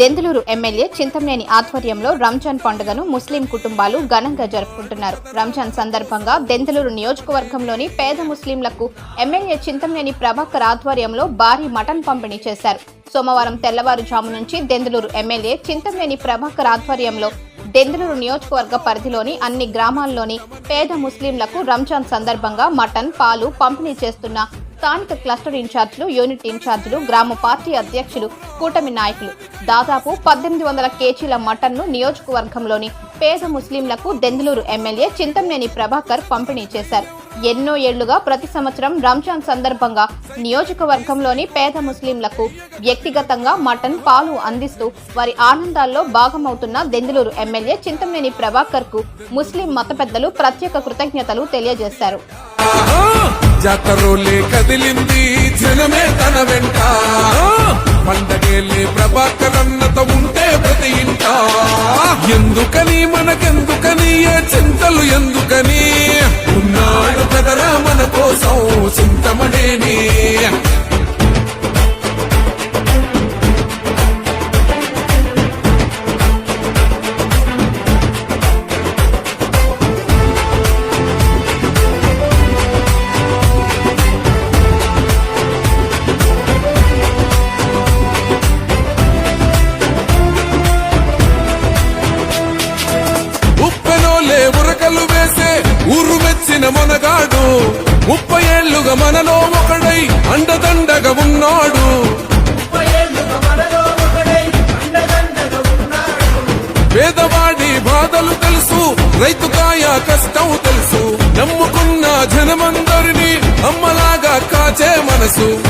Denduluru MLA Chintamaneni ఆధ్వర్యంలో రంజాన్ పండుగను ముస్లిం కుటుంబాలు ఘనంగా జరుపుకుంటున్నారు. రంజాన్ సందర్భంగా దెందులూరు నియోజకవర్గంలోని పేద ముస్లింలకు ఎమ్మెల్యే చింతమనేని ప్రభాకర్ ఆధ్వర్యంలో భారీ మటన్ పంపిణీ చేశారు. సోమవారం తెల్లవారుజాము నుంచి దెందులూరు ఎమ్మెల్యే చింతమనేని ప్రభాకర్ ఆధ్వర్యంలో దెందులూరు నియోజకవర్గ పరిధిలోని అన్ని గ్రామాల్లోని పేద ముస్లింలకు రంజాన్ సందర్భంగా మటన్ పాలు పంపిణీ చేస్తున్న స్థానిక క్లస్టర్ ఇన్ఛార్జీలు యూనిట్ ఇన్ఛార్జీలు గ్రామ పార్టీ అధ్యక్షులు కూటమి నాయకులు. దాదాపు పద్దెనిమిది వందల కేజీల మటన్ను నియోజకవర్గంలోని పేద ముస్లింలకు దెందులూరు ఎమ్మెల్యే చింతమనేని ప్రభాకర్ పంపిణీ చేశారు. ఎన్నో ఏళ్ళుగా ప్రతి సంవత్సరం రంజాన్ సందర్భంగా నియోజకవర్గంలోని పేద ముస్లింలకు వ్యక్తిగతంగా మటన్ పాలు అందిస్తూ వారి ఆనందాల్లో భాగమవుతున్న దెందులూరు ఎమ్మెల్యే చింతమనేని ప్రభాకర్కు ముస్లిం మత పెద్దలు ప్రత్యేక కృతజ్ఞతలు తెలియజేశారు. జాతరోలే కదిలింది జనమే తన వెంట. పండగేలే ప్రభాకరన్నత ఉంటే ప్రతి ఇంట. ఎందుకని మనకెందుకని ఏ చింతలు ఎందుకని? ఉన్నాడు కదరా మన కోసం చింతమనేని. ఏళ్ళుగా మనలో ఒకడై అండదండగా ఉన్నాడు. పేదవాడి బాధలు తెలుసు రైతుకాయ కష్టం తెలుసు. నమ్ముకున్న జనమందరినీ అమ్మలాగా కాచే మనసు.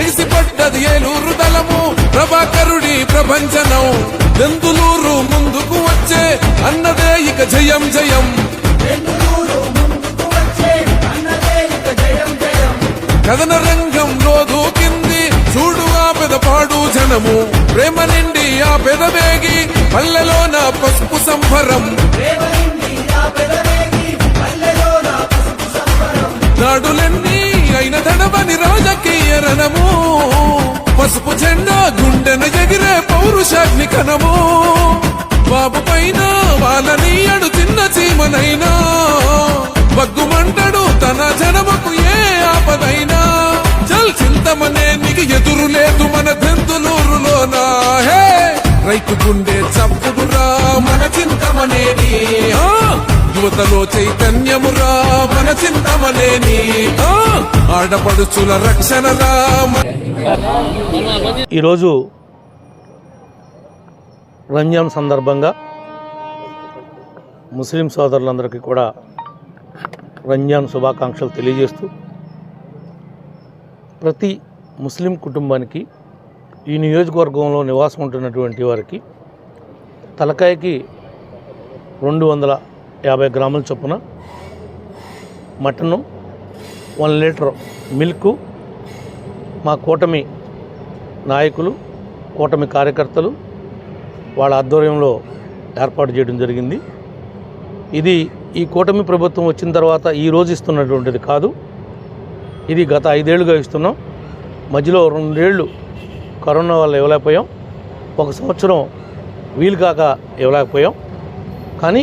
ఎగిసి ఏలూరు దళము ప్రభాకరుడి ప్రపంచనం దెందులూరు ముందుకు వచ్చే అన్నదే ఇక జయం జయం. కథన రంగంలో దూకింది చూడు ఆ పెదపాడు జనము. ప్రేమ నిండి ఆ పెదవేగి పల్లెలోన పసుపు సంభరం నాడులన్నీ అయిన తడవని రాజకీయ రణము. పసుపు జెండా గుండెన ఎగిరే పౌరుషాగ్ని కనము. బాబు పైన వాళ్ళని అడు చిన్న చీమనైనా. బగ్గుమంటడు తన జనమకు ఏ ఆపదైనా. చల్ చింతమనే నీకు ఎదురు లేదు మన దెందులూరులోనా హే రైతు గుండె చప్పుడురా మన చింతమనేది. ఆ, యువతలో చైతన్యమురా మన చింతమనేని ఆడపడుచుల రక్షణరా. ఈరోజు రంజాన్ సందర్భంగా ముస్లిం సోదరులందరికీ కూడా రంజాన్ శుభాకాంక్షలు తెలియజేస్తూ ప్రతి ముస్లిం కుటుంబానికి ఈ నియోజకవర్గంలో నివాసం ఉంటున్నటువంటి వారికి తలకాయకి రెండు వందల యాభై గ్రాముల చొప్పున మటను వన్ లీటర్ మిల్క్ మా కూటమి నాయకులు కూటమి కార్యకర్తలు వాళ్ళ ఆధ్వర్యంలో ఏర్పాటు చేయడం జరిగింది. ఇది ఈ కూటమి ప్రభుత్వం వచ్చిన తర్వాత ఈ రోజు ఇస్తున్నటువంటిది కాదు. ఇది గత ఐదేళ్ళుగా ఇస్తున్నాం. మధ్యలో రెండేళ్ళు కరోనా వల్ల ఇవ్వలేకపోయాం. ఒక సంవత్సరం వీలు కాక ఇవ్వలేకపోయాం. కానీ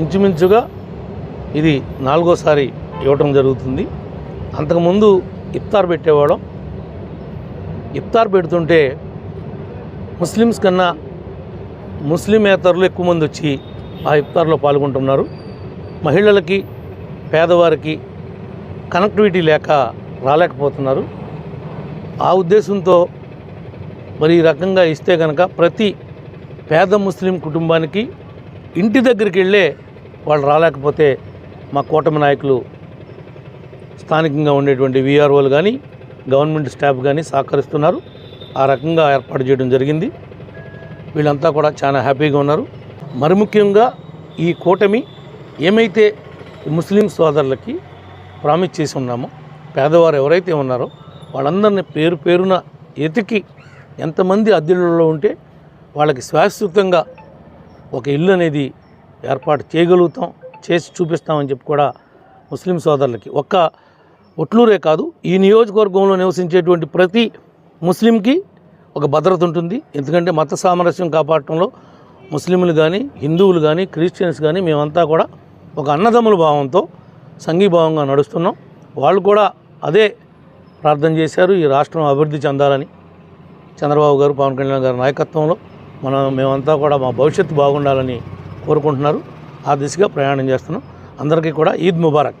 ఇంచుమించుగా ఇది నాలుగోసారి ఇవ్వటం జరుగుతుంది. అంతకుముందు ఇఫ్తార్ పెట్టేవాళ్ళం. ఇఫ్తార్ పెడుతుంటే ముస్లిమ్స్ కన్నా ముస్లిమేతరులు ఎక్కువ మంది వచ్చి ఆ ఇఫ్తార్లో పాల్గొంటున్నారు. మహిళలకి పేదవారికి కనెక్టివిటీ లేక రాలేకపోతున్నారు. ఆ ఉద్దేశంతో మరి ఈ రకంగా ఇస్తే కనుక ప్రతి పేద ముస్లిం కుటుంబానికి ఇంటి దగ్గరికి వెళ్ళే వాళ్ళు రాలేకపోతే మా కూటమి నాయకులు స్థానికంగా ఉండేటువంటి విఆర్ఓలు కానీ గవర్నమెంట్ స్టాఫ్ కానీ సహకరిస్తున్నారు. ఆ రకంగా ఏర్పాటు చేయడం జరిగింది. వీళ్ళంతా కూడా చాలా హ్యాపీగా ఉన్నారు. మరి ముఖ్యంగా ఈ కూటమి ఏమైతే ముస్లిం సోదరులకి ప్రామిస్ చేసి ఉన్నామో పేదవారు ఎవరైతే ఉన్నారో వాళ్ళందరినీ పేరు పేరున ఎతికి ఎంతమంది అద్దెలలో ఉంటే వాళ్ళకి శాశ్వతంగా ఒక ఇల్లు అనేది ఏర్పాటు చేయగలుగుతాం చేసి చూపిస్తామని చెప్పి కూడా ముస్లిం సోదరులకి. ఒక్క ఒట్లూరే కాదు ఈ నియోజకవర్గంలో నివసించేటువంటి ప్రతి ముస్లింకి ఒక భద్రత ఉంటుంది. ఎందుకంటే మత సామరస్యం కాపాడటంలో ముస్లింలు కానీ హిందువులు కానీ క్రిస్టియన్స్ కానీ మేమంతా కూడా ఒక అన్నదమ్ముల భావంతో సంఘీభావంగా నడుస్తున్నాం. వాళ్ళు కూడా అదే ప్రార్థన చేశారు. ఈ రాష్ట్రం అభివృద్ధి చెందాలని చంద్రబాబు గారు పవన్ కళ్యాణ్ గారి నాయకత్వంలో మనం మేమంతా కూడా మా భవిష్యత్తు బాగుండాలని కోరుకుంటున్నారు. ఆ దిశగా ప్రయాణం చేస్తున్నాం. అందరికీ కూడా ఈద్ ముబారక్.